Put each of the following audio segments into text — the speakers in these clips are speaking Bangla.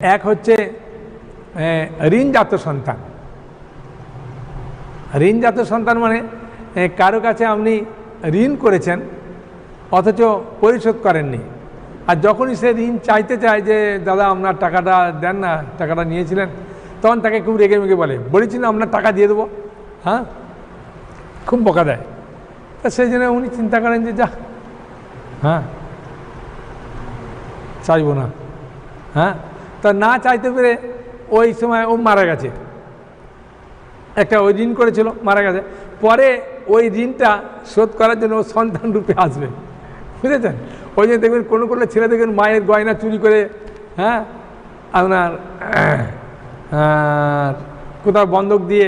এক হচ্ছে ঋণজাত সন্তান। ঋণজাত সন্তান মানে কারও কাছে আপনি ঋণ করেছেন, অথচ পরিশোধ করেননি। আর যখনই সে ঋণ চাইতে চায় যে, দাদা, আপনার টাকাটা দেন না, টাকাটা নিয়েছিলেন, তখন তাকে খুব রেগে মেগে বলে, বলেছি না, আপনার টাকা দিয়ে দেবো। হ্যাঁ? খুব বকা দেয়। তা সেই জন্য উনি চিন্তা করেন যে যা হ্যাঁ চাইব না। হ্যাঁ? তা না চাইতে পেরে ওই সময় ও মারা গেছে। একটা ওই ঋণ করেছিল, মারা গেছে। পরে ওই ঋণটা শোধ করার জন্য ও সন্তান রূপে আসবে। বুঝেছেন? ওই জন্য দেখবেন কোনো কোনো ছেলে দেখবেন মায়ের গয়না চুরি করে হ্যাঁ? আপনার কোথাও বন্ধক দিয়ে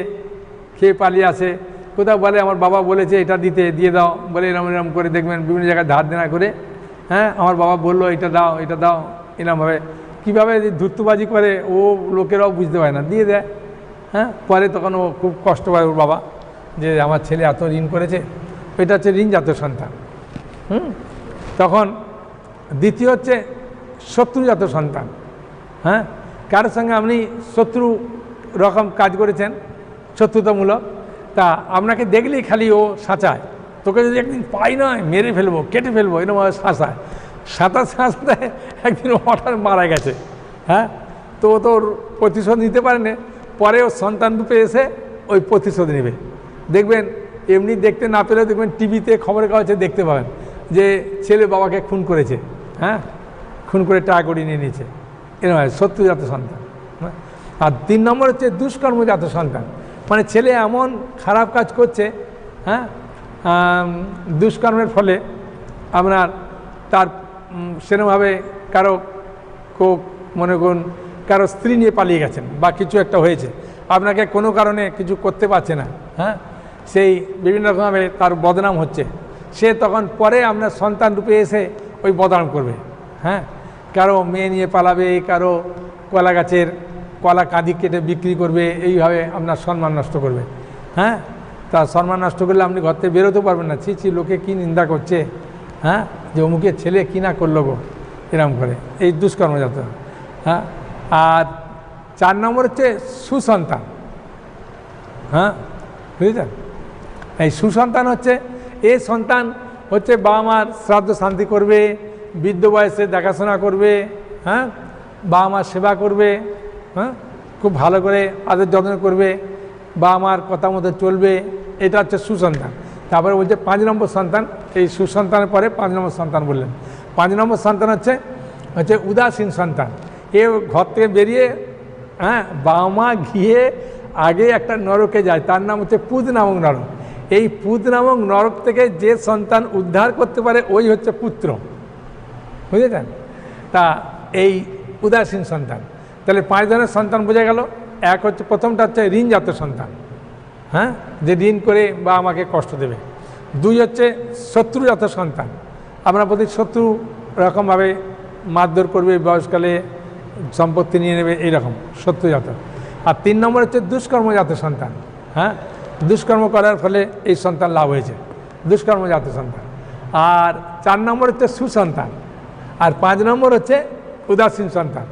খেয়ে পালিয়ে আসে। কোথাও বলে, আমার বাবা বলেছে এটা দিতে, দিয়ে দাও। বলে এরম এরম করে দেখবেন বিভিন্ন জায়গায় ধার দেনা করে হ্যাঁ? আমার বাবা বলল, এটা দাও এটা দাও। এরমভাবে কীভাবে ধূর্তবাজি করে, ও লোকেরাও বুঝতে পারে না। দিয়ে দেয় হ্যাঁ? পরে তখন ও খুব কষ্ট পায় ওর বাবা, যে আমার ছেলে এত ঋণ করেছে, এটা হচ্ছে ঋণজাত সন্তান। হুম? তখন দ্বিতীয় হচ্ছে শত্রু শত্রুজাত সন্তান। হ্যাঁ? কারোর সঙ্গে আপনি শত্রু রকম কাজ করেছেন, শত্রুতামূলক, তা আপনাকে দেখলেই খালি ও সাঁচায়। তোকে যদি একদিন পাই নয় মেরে ফেলব, কেটে ফেলব এরকমভাবে শাসায় সাঁতার সাঁতাতে একদিন হঠাৎ মারা গেছে হ্যাঁ? তো ও তোর প্রতিশোধ নিতে পারেনি। পরে ও সন্তান রূপে এসে ওই প্রতিশোধ নেবে। দেখবেন, এমনি দেখতে না পেলেও দেখবেন টিভিতে খবরের কাগজে দেখতে পাবেন যে ছেলে বাবাকে খুন করেছে হ্যাঁ? খুন করে টাকা করিয়ে নিয়ে নিয়েছে। এরকম শত্রুজাত সন্তান হ্যাঁ? আর তিন নম্বর হচ্ছে দুষ্কর্মজাত সন্তান। মানে ছেলে এমন খারাপ কাজ করছে হ্যাঁ? দুষ্কর্মের ফলে আপনার তার সেরকমভাবে কারও কো মনে করুন, কারও স্ত্রী নিয়ে পালিয়ে গেছেন বা কিছু একটা হয়েছে। আপনাকে কোনো কারণে কিছু করতে পারছে না হ্যাঁ? সেই বিভিন্ন রকমভাবে তার বদনাম হচ্ছে। সে তখন পরে আপনার সন্তান রূপে এসে ওই বদনাম করবে হ্যাঁ? কারও মেয়ে নিয়ে পালাবে, কারও কলা গাছের কলা কাঁদি কেটে বিক্রি করবে, এইভাবে আপনার সম্মান নষ্ট করবে হ্যাঁ? তা সম্মান নষ্ট করলে আপনি ঘর থেকে বেরোতে পারবেন না। ছি ছি, লোকে কী নিন্দা করছে হ্যাঁ? যে অমুকের ছেলে কী না করল গো? এরকম করে। এই দুষ্কর্মজাত হ্যাঁ। আর চার নম্বর হচ্ছে সুসন্তান। হ্যাঁ? বুঝেছেন? এই সুসন্তান হচ্ছে, এ সন্তান হচ্ছে বাবা মার শ্রাদ্ধ শান্তি করবে, বৃদ্ধ বয়সে দেখাশোনা করবে হ্যাঁ? বাবা মার সেবা করবে হ্যাঁ? খুব ভালো করে আদর যত্ন করবে, বাবা মার কথা মতো চলবে। এটা হচ্ছে সুসন্তান। তারপরে বলছে পাঁচ নম্বর সন্তান, এই সুসন্তানের পরে পাঁচ নম্বর সন্তান বললেন। পাঁচ নম্বর সন্তান হচ্ছে হচ্ছে উদাসীন সন্তান। এ ঘর থেকে বেরিয়ে হ্যাঁ বাবা মা আগে একটা নরকে যায়, তার নাম হচ্ছে পুদ নামক নরক। এই পুদ নামক নরক থেকে যে সন্তান উদ্ধার করতে পারে, ওই হচ্ছে পুত্র। বুঝেছেন? তা এই উদাসীন সন্তান। তাহলে পাঁচ ধরনের সন্তান বোঝা গেল। এক হচ্ছে প্রথমটা হচ্ছে ঋণজাত সন্তান। হ্যাঁ? যে ঋণ করে বা আমাকে কষ্ট দেবে। দুই হচ্ছে শত্রুজাত সন্তান। আপনার প্রতি শত্রু রকমভাবে মারধর করবে, বয়সকালে সম্পত্তি নিয়ে নেবে, এইরকম শত্রুজাত। আর তিন নম্বর হচ্ছে দুষ্কর্মজাত সন্তান। হ্যাঁ? দুষ্কর্ম করার ফলে এই সন্তান লাভ হয়েছে। দুষ্কর্মজাত সন্তান। আর চার নম্বর হচ্ছে সুসন্তান। আর পাঁচ নম্বর হচ্ছে উদাসীন সন্তান।